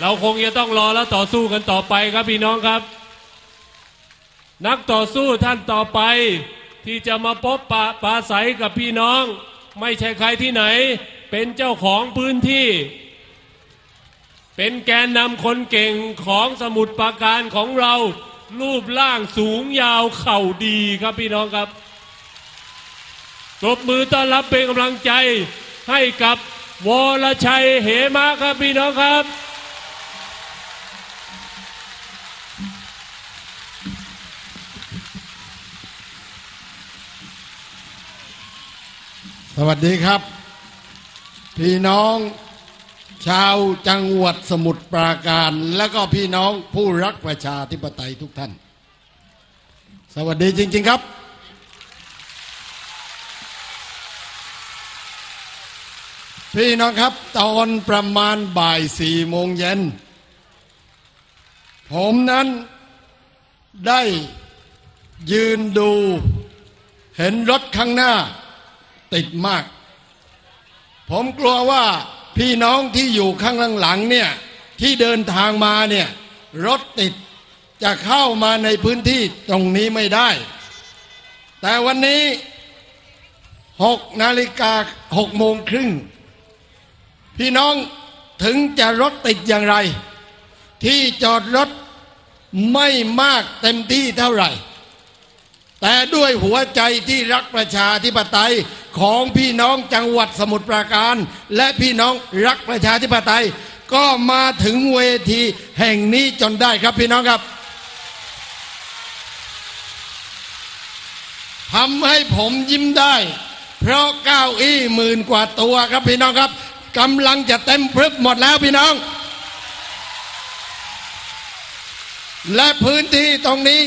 เราคงจะต้องรอและต่อสู้กันต่อไปครับพี่น้องครับ นักต่อสู้ท่านต่อไปที่จะมาพบปะปาใสกับพี่น้อง ไม่ใช่ใครที่ไหน เป็นเจ้าของพื้นที่ เป็นแกนนำคนเก่งของสมุทรปราการของเรา รูปร่างสูงยาวเข่าดีครับพี่น้องครับตบมือต้อนรับเป็นกำลังใจให้กับวรชัยเหมาครับพี่น้องครับ วัสดีครับ พี่น้องชาวจังหวัดสมุทรปราการ และก็พี่น้องผู้รักประชาธิปไตยทุกท่าน สวัสดีจริง ๆครับ พี่น้องครับตอนประมาณบ่ายสี่โมงเย็น ผมนั้นได้ยืนดูเห็นรถข้างหน้า ติดมาก ผมกลัวว่าพี่น้องที่อยู่ข้างหลังๆเนี่ย ที่เดินทางมาเนี่ย รถติดจะเข้ามาในพื้นที่ตรงนี้ไม่ได้ แต่วันนี้หกนาฬิกาหกโมงครึ่ง พี่น้องถึงจะรถติดอย่างไร ที่จอดรถไม่มากเต็มที่เท่าไหร่ แต่ด้วยหัวใจที่รักประชาธิปไตยของพี่น้องจังหวัดสมุทรปราการ และพี่น้องรักประชาธิปไตย ก็มาถึงเวทีแห่งนี้จนได้ครับพี่น้องครับทำให้ผมยิ้มได้ เพราะเก้าอี้หมื่นกว่าตัวครับพี่น้องครับกำลังจะเต็มพรึบหมดแล้วพี่น้อง และพื้นที่ตรงนี้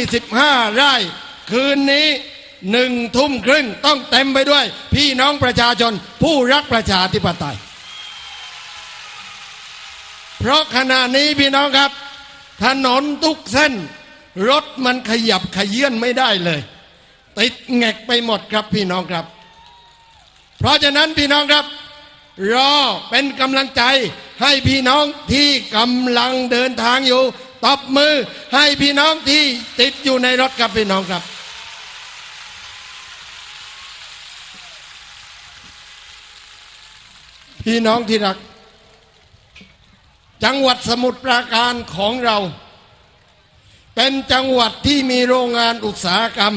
25 ไร่ คืนนี้หนึ่งทุ่มครึ่งต้องเต็มไปด้วย พี่น้องประชาชนผู้รักประชาธิปไตย เพราะขณะนี้พี่น้องครับ ถนนทุกเส้น รถมันขยับขยื่นไม่ได้เลย ติดแงกไปหมดครับพี่น้องครับ เพราะฉะนั้นพี่น้องครับ รอเป็นกำลังใจให้พี่น้องที่กำลังเดินทางอยู่ตบมือให้พี่น้องที่ติดอยู่ในรถครับพี่น้องครับ พี่น้องที่รัก จังหวัดสมุทรปราการของเรา เป็นจังหวัดที่มีโรงงานอุตสาหกรรม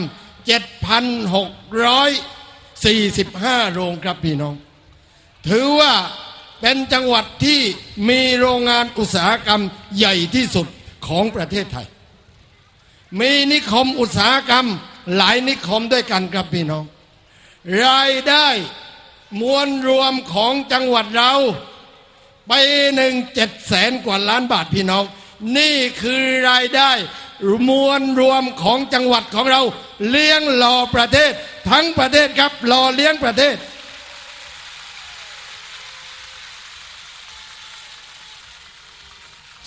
7,645 โรงครับพี่น้อง ถือว่าเป็นจังหวัดที่มีโรงงานอุตสาหกรรมใหญ่ที่สุดของประเทศไทย มีนิคมอุตสาหกรรมหลายนิคมด้วยกันครับพี่น้อง รายได้ มวลรวมของจังหวัดเราไปหนึ่งเจ็ดแสนกว่าล้านบาทพี่น้อง นี่คือรายได้มวลรวมของจังหวัดของเรา เลี้ยงหล่อประเทศ ทั้งประเทศครับหล่อเลี้ยงประเทศ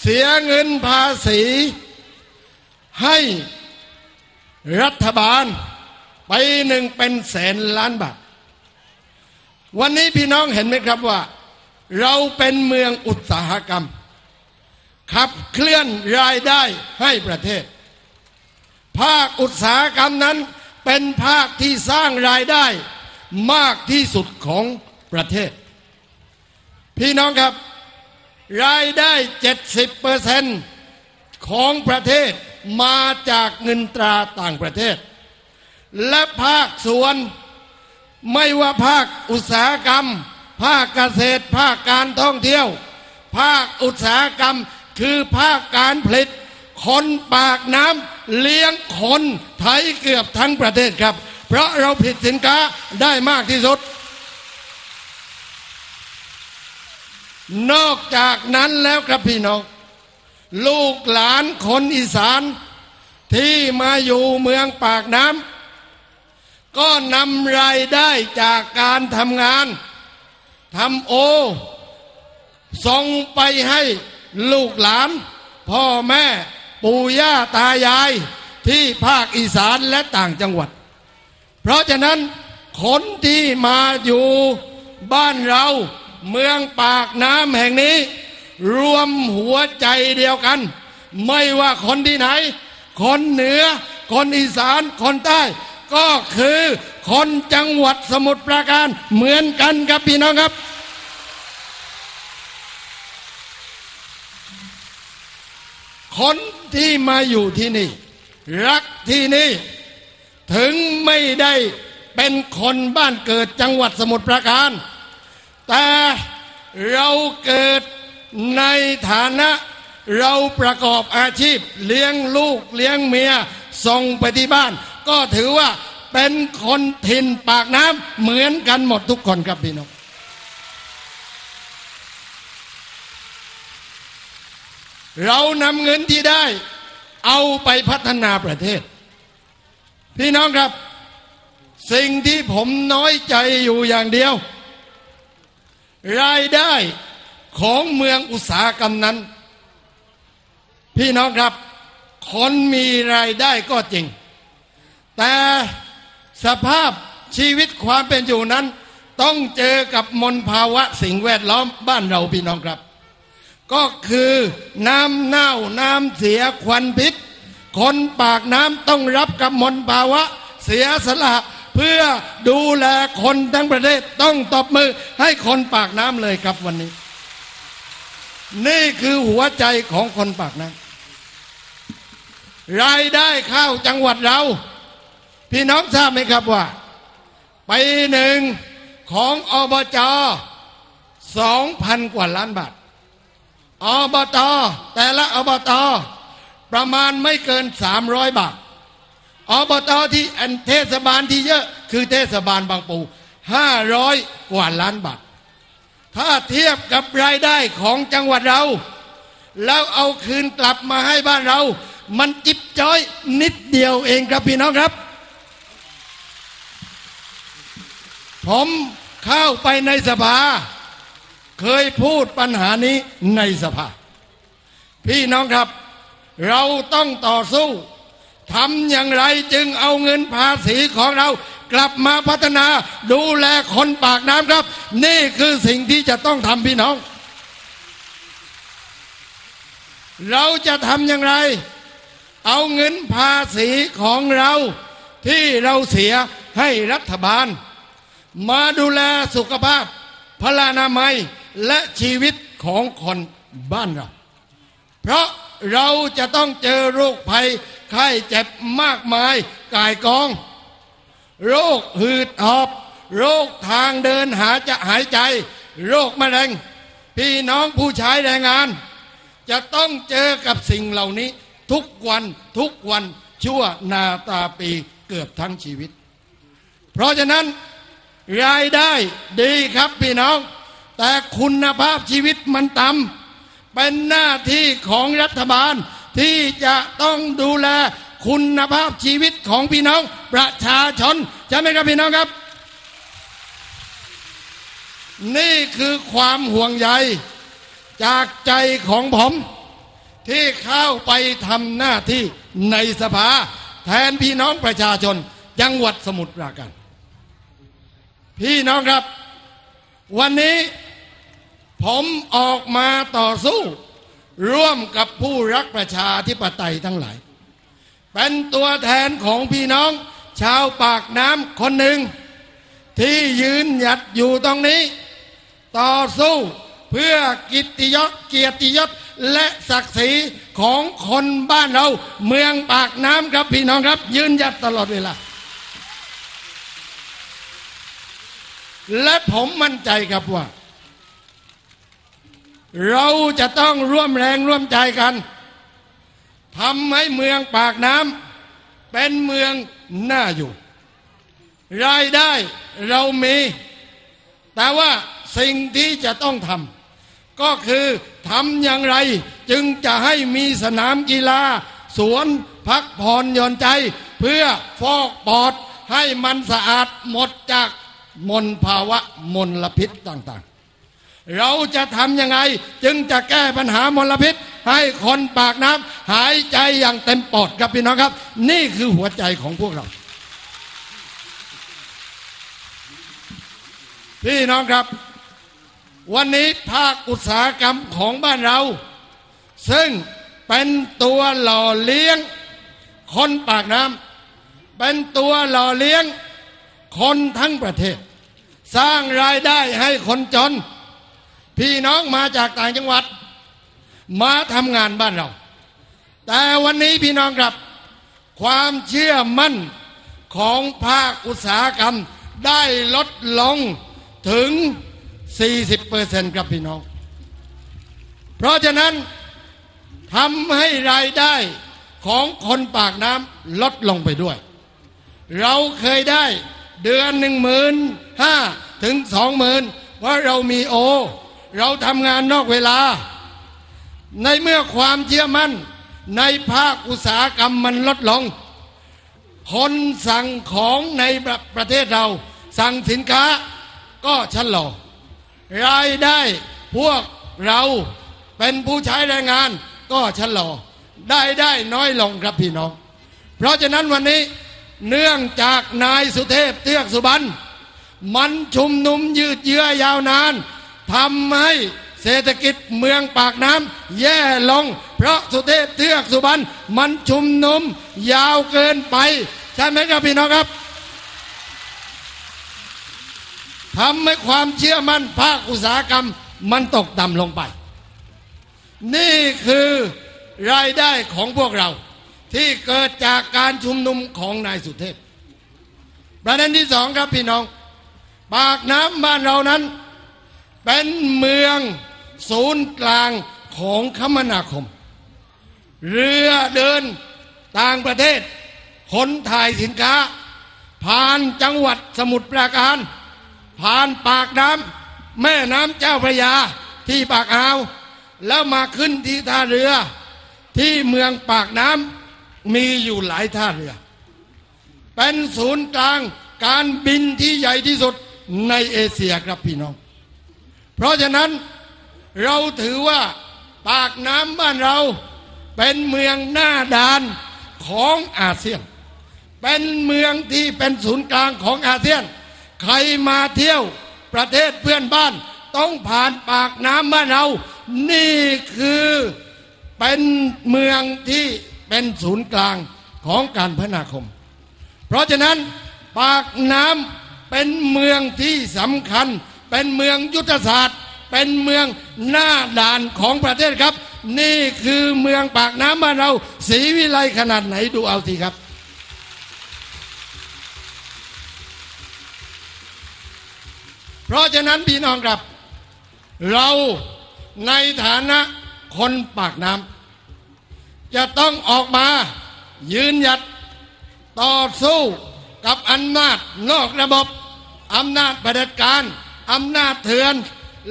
เสียเงินภาษีให้รัฐบาลไปหนึ่งเป็นแสนล้านบาท วันนี้พี่น้องเห็นไหมครับว่า เราเป็นเมืองอุตสาหกรรม ขับเคลื่อนรายได้ให้ประเทศ ภาคอุตสาหกรรมนั้นเป็นภาคที่สร้างรายได้มากที่สุดของประเทศ พี่น้องครับ รายได้ 70เปอร์เซนของประเทศมาจากเงินตราต่างประเทศ และภาคส่วน ไม่ว่าภาคอุตสาหกรรม ภาคเกษตร ภาคการท่องเที่ยว ภาคอุตสาหกรรม คือภาคการผลิต คนปากน้ำเลี้ยงคนไทยเกือบทั้งประเทศครับ เพราะเราผลิตสินค้าได้มากที่สุด นอกจากนั้นแล้วครับพี่น้อง ลูกหลานคนอีสานที่มาอยู่เมืองปากน้ำ ก็นำรายได้จากการทำงานทำโอ ส่งไปให้ลูกหลาน พ่อแม่ปู่ย่าตายายที่ภาคอีสานและต่างจังหวัด เพราะฉะนั้นคนที่มาอยู่บ้านเราเมืองปากน้ำแห่งนี้ รวมหัวใจเดียวกัน ไม่ว่าคนที่ไหน คนเหนือ คนอีสาน คนใต้ ก็คือ คนจังหวัดสมุทรปราการเหมือนกันครับพี่น้องครับ คนที่มาอยู่ที่นี่ รักที่นี่ ถึงไม่ได้เป็นคนบ้านเกิดจังหวัดสมุทรปราการ แต่เราเกิดในฐานะเราประกอบอาชีพ เลี้ยงลูกเลี้ยงเมียส่งไปที่บ้าน ก็ถือว่าเป็นคนถิ่นปากน้ำเหมือนกันหมดทุกคนครับพี่น้องเรานำเงินที่ได้ เอาไปพัฒนาประเทศ พี่น้องครับ สิ่งที่ผมน้อยใจอยู่อย่างเดียว รายได้ของเมืองอุตสาหกรรมนั้น พี่น้องครับ คนมีรายได้ก็จริง แต่สภาพชีวิตความเป็นอยู่นั้น ต้องเจอกับมลภาวะสิ่งแวดล้อมบ้านเราพี่น้องครับ ก็คือน้ำเน่าน้ำเสียควันพิษ คนปากน้ำต้องรับกับมลภาวะเสียสละเพื่อดูแลคนทั้งประเทศต้องตบมือให้คนปากน้ำเลยครับวันนี้ นี่คือหัวใจของคนปากน้ำรายได้ข้าวจังหวัดเรา พี่น้องทราบไหมครับว่าปีหนึ่งของอบจสองพันกว่าล้านบาท อบต แต่ละอบต ประมาณไม่เกินสามร้อยบาท อบตที่อันเทศบาลที่เยอะคือเทศบาลบางปูห้าร้อยกว่าล้านบาท ถ้าเทียบกับรายได้ของจังหวัดเรา แล้วเอาคืนกลับมาให้บ้านเรา มันจิบจ้อยนิดเดียวเองครับพี่น้องครับ ผมเข้าไปในสภา เคยพูดปัญหานี้ในสภา พี่น้องครับ เราต้องต่อสู้ทำอย่างไรจึงเอาเงินภาษีของเรากลับมาพัฒนาดูแลคนปากน้ำครับ นี่คือสิ่งที่จะต้องทำพี่น้อง เราจะทำอย่างไร เอาเงินภาษีของเราที่เราเสียให้รัฐบาล มาดูแลสุขภาพ พลานามัยและชีวิตของคนบ้านเรา เพราะเราจะต้องเจอโรคภัยไข้เจ็บมากมายกายกอง โรคหืดหอบ โรคทางเดินหาจะหายใจ โรคมะเร็ง พี่น้องผู้ใช้แรงงาน จะต้องเจอกับสิ่งเหล่านี้ทุกวันทุกวันชั่วนาตาปีเกือบทั้งชีวิต เพราะฉะนั้น รายได้ดีครับพี่น้อง แต่คุณภาพชีวิตมันต่ำเป็นหน้าที่ของรัฐบาลที่จะต้องดูแลคุณภาพชีวิตของพี่น้องประชาชนใช่ไหมครับพี่น้องครับ นี่คือความห่วงใยจากใจของผม ที่เข้าไปทำหน้าที่ในสภา แทนพี่น้องประชาชนจังหวัดสมุทรปราการ พี่น้องครับ วันนี้ผมออกมาต่อสู้ ร่วมกับผู้รักประชาธิปไตยทั้งหลาย เป็นตัวแทนของพี่น้อง ชาวปากน้ำคนหนึ่ง ที่ยืนหยัดอยู่ตรงนี้ ต่อสู้เพื่อกิตติยศเกียรติยศและศักดิ์ศรีของคนบ้านเรา เมืองปากน้ำครับพี่น้องครับ ยืนหยัดตลอดเวลา และผมมั่นใจครับว่า เราจะต้องร่วมแรงร่วมใจกันทำให้เมืองปากน้ำเป็นเมืองน่าอยู่ รายได้เรามี แต่ว่าสิ่งที่จะต้องทำก็คือทำอย่างไร จึงจะให้มีสนามกีฬา สวนพักผ่อนหย่อนใจ เพื่อฟอกปอดให้มันสะอาดหมดจาก มลภาวะมลพิษต่างๆ เราจะทำยังไงจึงจะแก้ปัญหามลพิษ ให้คนปากน้ำหายใจอย่างเต็มปอดครับพี่น้องครับ นี่คือหัวใจของพวกเรา พี่น้องครับ วันนี้ภาคอุตสาหกรรมของบ้านเรา ซึ่งเป็นตัวหล่อเลี้ยง คนปากน้ำเป็นตัวหล่อเลี้ยง คนทั้งประเทศ สร้างรายได้ให้คนจน พี่น้องมาจากต่างจังหวัด มาทำงานบ้านเรา แต่วันนี้พี่น้องครับ ความเชื่อมั่นของภาคอุตสาหกรรมได้ลดลงถึง 40%ครับพี่น้อง เพราะฉะนั้นทำให้รายได้ของคนปากน้ำลดลงไปด้วย เราเคยได้ เดือนหนึ่งหมื่นห้าถึงสองหมื่นว่าเรามีโอ เราทำงานนอกเวลา ในเมื่อความเชื่อมั่น ในภาคอุตสาหกรรมมันลดลง คนสั่งของในประประเทศเรา สั่งสินค้าก็ชะลอรายได้พวกเราเป็นผู้ใช้แรงงานก็ชะลอได้ได้น้อยลงครับพี่น้อง เพราะฉะนั้นวันนี้ เนื่องจากนายสุเทพเทือกสุบรรณมันชุมนุมยืดเยื้อยาวนานทำให้เศรษฐกิจเมืองปากน้ำแย่ลง เพราะสุเทพเทือกสุบรรณมันชุมนุมยาวเกินไป ใช่ไหมครับพี่น้องครับทำให้ความเชื่อมั่นภาคอุตสาหกรรมมันตกต่ำลงไป นี่คือรายได้ของพวกเรา ที่เกิดจากการชุมนุมของนายสุเทพ ประเด็นที่สองครับพี่น้อง ปากน้ำบ้านเรานั้น เป็นเมืองศูนย์กลางของคมนาคม เรือเดินต่างประเทศ ขนถ่ายสินค้า ผ่านจังหวัดสมุทรปราการ ผ่านปากน้ำแม่น้ำเจ้าพระยาที่ปากอ่าวแล้วมาขึ้นที่ท่าเรือที่เมืองปากน้ำ มีอยู่หลายท่าเรือ เป็นศูนย์กลางการบินที่ใหญ่ที่สุดในเอเชียครับพี่น้อง เพราะฉะนั้นเราถือว่าปากน้ำบ้านเราเป็นเมืองหน้าด่านของอาเซียน เป็นเมืองที่เป็นศูนย์กลางของอาเซียน ใครมาเที่ยวประเทศเพื่อนบ้าน ต้องผ่านปากน้ำบ้านเรา นี่คือเป็นเมืองที่ เป็นศูนย์กลางของการพัฒนาคม เพราะฉะนั้นปากน้ำเป็นเมืองที่สำคัญ เป็นเมืองยุทธศาสตร์ เป็นเมืองหน้าด่านของประเทศครับ นี่คือเมืองปากน้ำบ้านเราศรีวิไลขนาดไหนดูเอาทีครับเพราะฉะนั้นพี่น้องครับ เราในฐานะคนปากน้ำ จะต้องออกมา ยืนหยัดต่อสู้กับอำนาจนอกระบบอำนาจเผด็จการอำนาจเถื่อน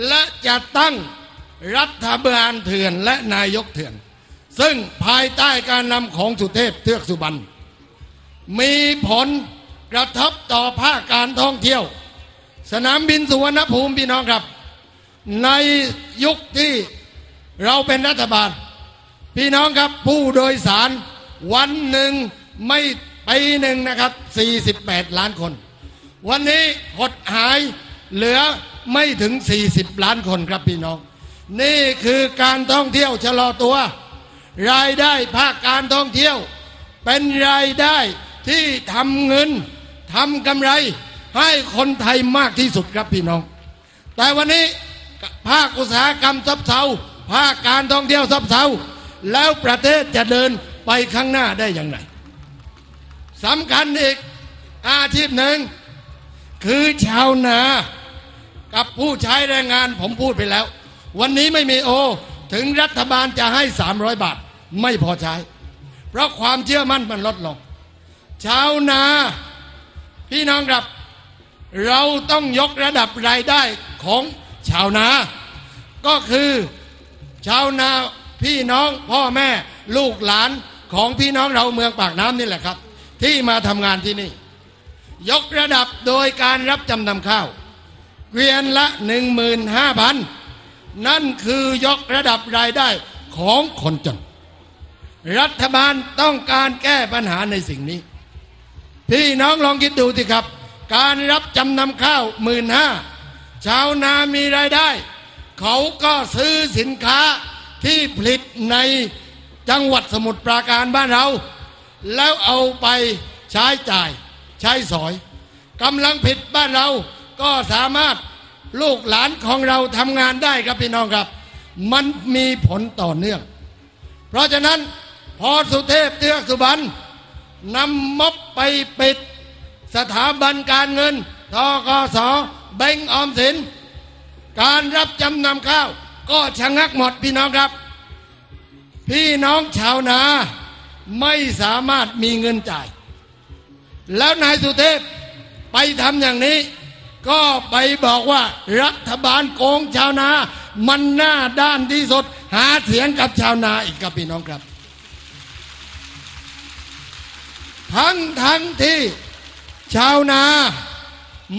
และจะตั้งรัฐบาลเถื่อนและนายกเถื่อน ซึ่งภายใต้การนำของสุเทพเทือกสุบรรณมีผลกระทบต่อภาคการท่องเที่ยว สนามบินสุวรรณภูมิพี่น้องครับ ในยุคที่เราเป็นรัฐบาล พี่น้องครับผู้โดยสารวันหนึ่งไม่ปีหนึ่งนะครับ 48 ล้านคน วันนี้หดหายเหลือไม่ถึง 40 ล้านคนครับพี่น้อง นี่คือการท่องเที่ยวชะลอตัว รายได้ภาคการท่องเที่ยว เป็นรายได้ที่ทำเงินทำกำไรให้คนไทยมากที่สุดครับพี่น้อง แต่วันนี้ภาคอุตสาหกรรมซับเซาภาคการท่องเที่ยวซับเซา แล้วประเทศจะเดินไปข้างหน้าได้อย่างไรสำคัญอีกอาชีพหนึ่ง คือชาวนากับผู้ใช้แรงงานผมพูดไปแล้ว วันนี้ไม่มีโอ ถึงรัฐบาลจะให้ 300 บาท ไม่พอใช้ เพราะความเชื่อมั่นมันลดลง ชาวนา พี่น้องครับ เราต้องยกระดับรายได้ของชาวนา ก็คือชาวนา พี่น้องพ่อแม่ลูกหลานของพี่น้องเราเมืองปากน้ำนี่แหละครับ ที่มาทำงานที่นี่ ยกระดับโดยการรับจำนำข้าวเกวียนละหนึ่งหมื่นห้าพันนั่นคือยกระดับรายได้ของคนจน รัฐบาลต้องการแก้ปัญหาในสิ่งนี้ พี่น้องลองคิดดูสิครับ การรับจำนำข้าวหมื่นห้าชาวนามีรายได้ เขาก็ซื้อสินค้า ที่ผลิตในจังหวัดสมุทรปราการบ้านเรา แล้วเอาไปใช้จ่าย ใช้สอยกำลังผิดบ้านเราก็สามารถลูกหลานของเราทำงานได้ครับพี่น้องครับ มันมีผลต่อเนื่อง เพราะฉะนั้นพอสุเทพเตือกสุบรรณนำม็อบไปปิด สถาบันการเงินทกสแบงก์ออมสิน การรับจำนำข้าว ก็ชะงักหมดพี่น้องครับ พี่น้องชาวนาไม่สามารถมีเงินจ่าย แล้วนายสุเทพไปทำอย่างนี้ ก็ไปบอกว่ารัฐบาลโกงชาวนา มันหน้าด้านที่สุดหาเสียงกับชาวนาอีกครับพี่น้องครับ ทั้งทั้งที่ชาวนา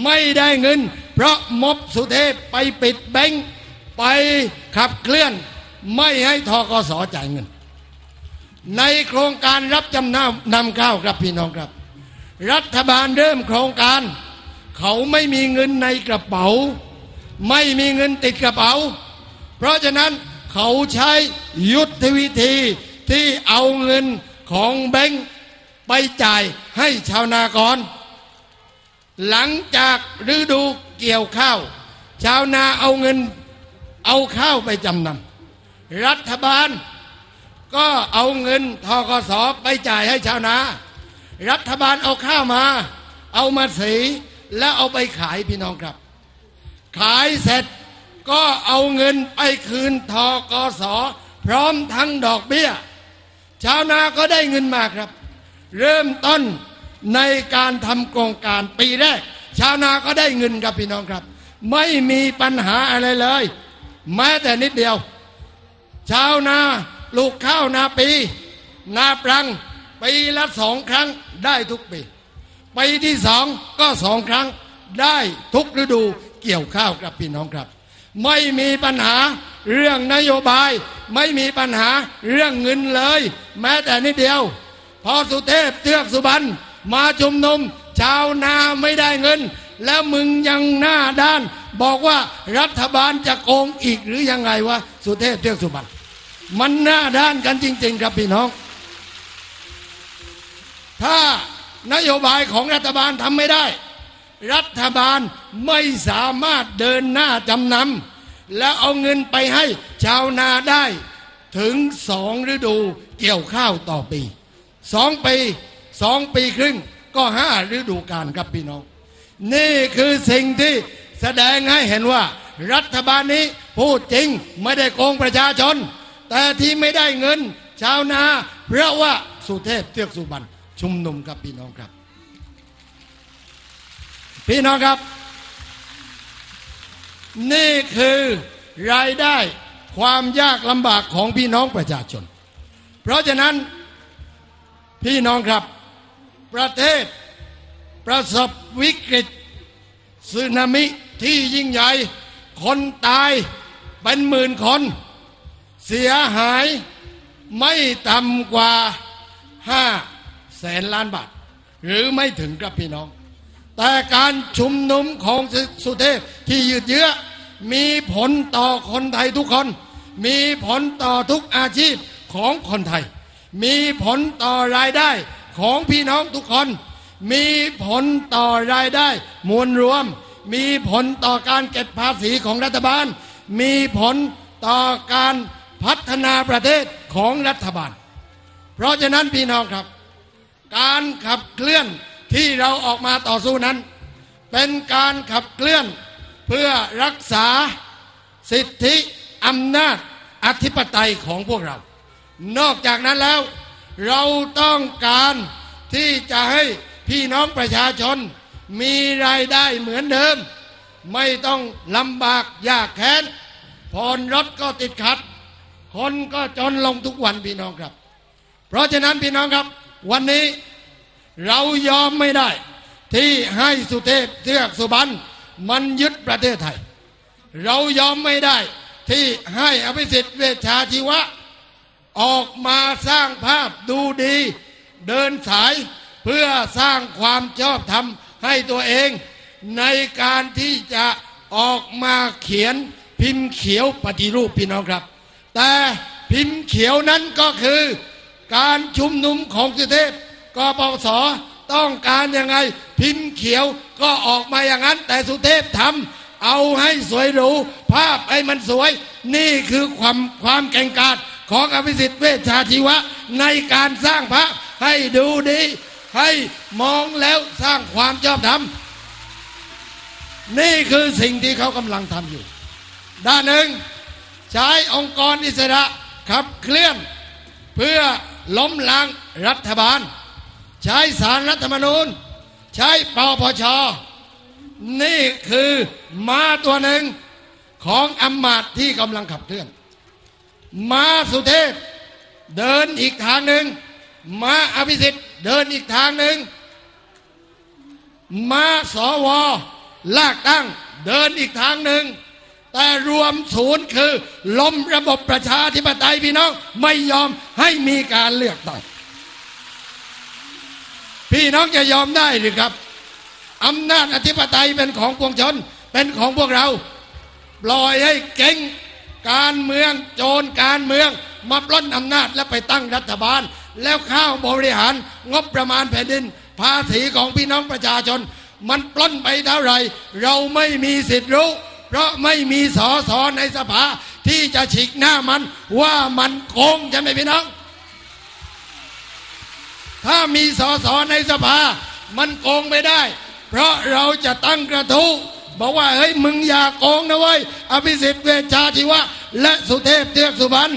ไม่ได้เงิน เพราะมบสุเทพไปปิดแบงค์ ไปขับเคลื่อนไม่ให้ทกสจ่ายเงิน ในโครงการรับจำนำนำข้าวครับพี่น้องครับ รัฐบาลเริ่มโครงการ เขาไม่มีเงินในกระเป๋า ไม่มีเงินติดกระเป๋า เพราะฉะนั้นเขาใช้ยุทธวิธีที่เอาเงินของแบงค์ไปจ่ายให้ชาวนากร หลังจากฤดูเกี่ยวข้าว ชาวนาเอาเงิน เอาข้าวไปจำนำรัฐบาล ก็เอาเงินทกสไปจ่ายให้ชาวนา รัฐบาลเอาข้าวมา เอามาสีแล้วเอาไปขายพี่น้องครับ ขายเสร็จก็เอาเงินไปคืนทกสพร้อมทั้งดอกเบี้ย ชาวนาก็ได้เงินมาครับ เริ่มต้นในการทำโครงการปีแรก ชาวนาก็ได้เงินครับพี่น้องครับ ไม่มีปัญหาอะไรเลย แม้แต่นิดเดียว ชาวนาลูกข้าวนาปี นาปรังปีละสองครั้งได้ทุกปีปีที่สองก็สองครั้งได้ทุกฤดูเกี่ยวข้าวครับพี่น้องครับ ไม่มีปัญหาเรื่องนโยบาย ไม่มีปัญหาเรื่องเงินเลย แม้แต่นิดเดียว พอสุเทพเทือกสุบรรณมาชุมนุม ชาวนาไม่ได้เงิน แล้วมึงยังหน้าด้าน บอกว่ารัฐบาลจะโกงอีกหรือยังไงวะสุเทพเทือกสุบรรณมันหน้าด้านกันจริง ๆ ครับพี่น้อง ถ้านโยบายของรัฐบาลทำไม่ได้ รัฐบาลไม่สามารถเดินหน้าจำนำแล้วเอาเงินไปให้ชาวนาได้ถึงสองฤดูเกี่ยวข้าวต่อปีสองปีสองปีครึ่งก็ห้าฤดูกาลครับพี่น้อง นี่คือสิ่งที่แสดงให้เห็นว่า รัฐบาลนี้พูดจริงไม่ได้โกงประชาชน แต่ที่ไม่ได้เงิน ชาวนา เพราะว่าสุเทพเทือกสุบรรณชุมนุมครับพี่น้องครับ พี่น้องครับ นี่คือรายได้ความยากลำบากของพี่น้องประชาชน เพราะฉะนั้นพี่น้องครับประเทศ ประสบวิกฤตสึนามิที่ยิ่งใหญ่ คนตายเป็นหมื่นคน เสียหายไม่ต่ำกว่าห้าแสนล้านบาท หรือไม่ถึงครับพี่น้อง แต่การชุมนุมของสุเทพที่ยืดเยื้อมีผลต่อคนไทยทุกคน มีผลต่อทุกอาชีพของคนไทย มีผลต่อรายได้ของพี่น้องทุกคน มีผลต่อรายได้มวลรวม มีผลต่อการเก็บภาษีของรัฐบาล มีผลต่อการพัฒนาประเทศของรัฐบาล เพราะฉะนั้นพี่น้องครับ การขับเคลื่อนที่เราออกมาต่อสู้นั้น เป็นการขับเคลื่อนเพื่อรักษาสิทธิอำนาจอธิปไตยของพวกเรา นอกจากนั้นแล้ว เราต้องการที่จะให้ พี่น้องประชาชนมีรายได้เหมือนเดิม ไม่ต้องลำบากยากแค้นผ่อนรถก็ติดขัด คนก็จนลงทุกวันพี่น้องครับ เพราะฉะนั้นพี่น้องครับ วันนี้เรายอมไม่ได้ ที่ให้สุเทพเทือกสุบรรณมันยึดประเทศไทย เรายอมไม่ได้ ที่ให้อภิสิทธิ์เวชชาชีวะ ออกมาสร้างภาพดูดี เดินสาย เพื่อสร้างความชอบธรรมให้ตัวเอง ในการที่จะออกมาเขียนพิมพ์เขียวปฏิรูปพี่น้องครับ แต่พิมพ์เขียวนั้นก็คือการชุมนุมของสุเทพกปสต้องการยังไง พิมพ์เขียวก็ออกมาอย่างนั้น แต่สุเทพทำเอาให้สวยหรูภาพให้มันสวย นี่คือความความแก่งกาจของอภิสิทธิ์เวชชาชีวะ ในการสร้างพระให้ดูดี ให้มองแล้วสร้างความชอบธรรมนี่คือสิ่งที่เขากำลังทำอยู่ ด้านหนึ่ง ใช้องค์กรอิสระขับเคลื่อน เพื่อล้มล้างรัฐบาล ใช้สารรัฐธรรมนูญ ใช้ปปชนี่คือมาตัวหนึ่งของอำมาตย์ที่กำลังขับเคลื่อนมาสุเทพเดินอีกทางหนึ่ง มาอภิสิทธิ์เดินอีกทางหนึ่งมาสวลากตั้งเดินอีกทางหนึ่ง แต่รวมศูนย์คือล้มระบบประชาธิปไตยพี่น้องไม่ยอมให้มีการเลือกตั้งพี่น้องจะยอมได้หรือครับอำนาจอธิปไตยเป็นของปวงชน เป็นของพวกเรา ปล่อยให้เก่งการเมืองโจรการเมือง มาปล้นอำนาจและไปตั้งรัฐบาล แล้วข้าวบริหารงบประมาณแผ่นดิน ภาษีของพี่น้องประชาชน มันปล้นไปเท่าไหร่เราไม่มีสิทธิ์รู้ เพราะไม่มีสอสอในสภาที่จะฉีกหน้ามันว่ามันโกงใช่ไหมพี่น้อง ถ้ามีสอสอในสภา มันโกงไม่ได้ เพราะเราจะตั้งกระทู้บอกว่าเฮ้ยมึงอย่าโกงนะเว้ยอภิสิทธิ์เวชชาชีวะ และสุเทพเทือกสุบรรณ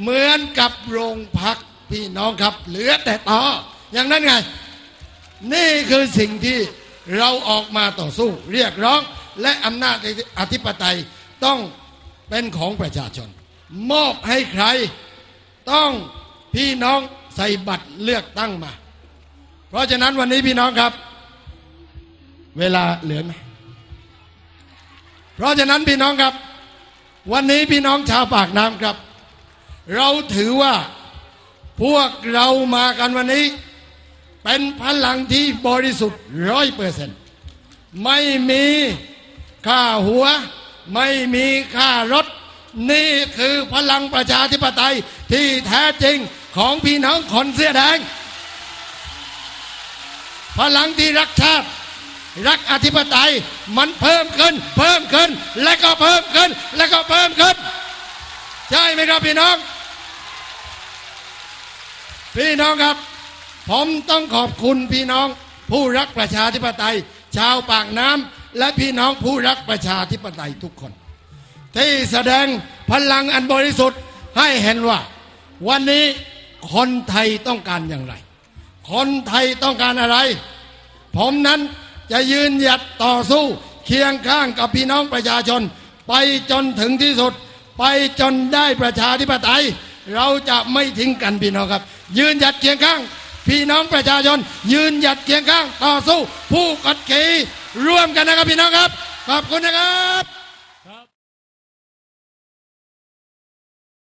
เหมือนกับโรงพักพี่น้องครับ เหลือแต่ต่ออย่างนั้นไง นี่คือสิ่งที่เราออกมาต่อสู้ เรียกร้องและอำนาจอธิปไตยต้องเป็นของประชาชน มอบให้ใคร ต้องพี่น้องใส่บัตรเลือกตั้งมา เพราะฉะนั้นวันนี้พี่น้องครับ เวลาเหลือไหมเพราะฉะนั้นพี่น้องครับ วันนี้พี่น้องชาวปากน้ำครับ เราถือว่าพวกเรามากันวันนี้ เป็นพลังที่บริสุทธิ์ร้อยเปอร์เซ็นต์ไม่มีค่าหัว ไม่มีค่ารถ นี่คือพลังประชาธิปไตยที่แท้จริงของพี่น้องคนเสื้อแดง พลังที่รักชาติรักอธิปไตยมันเพิ่มขึ้น เพิ่มขึ้น และก็เพิ่มขึ้น และก็เพิ่มขึ้น ใช่ไหมครับพี่น้อง พี่น้องครับ ผมต้องขอบคุณพี่น้องผู้รักประชาธิปไตย ชาวปากน้ำและพี่น้องผู้รักประชาธิปไตยทุกคน ที่แสดงพลังอันบริสุทธิ์ให้เห็นว่า วันนี้คนไทยต้องการอย่างไร คนไทยต้องการอะไร ผมนั้นจะยืนหยัดต่อสู้เคียงข้างกับพี่น้องประชาชน ไปจนถึงที่สุด ไปจนได้ประชาธิปไตย เราจะไม่ทิ้งกันพี่น้องครับ ยืนหยัดเคียงข้าง พี่น้องประชาชน ยืนหยัดเคียงข้าง ต่อสู้ ผู้กัดขี่ร่วมกันนะครับพี่น้องครับ ขอบคุณนะครับ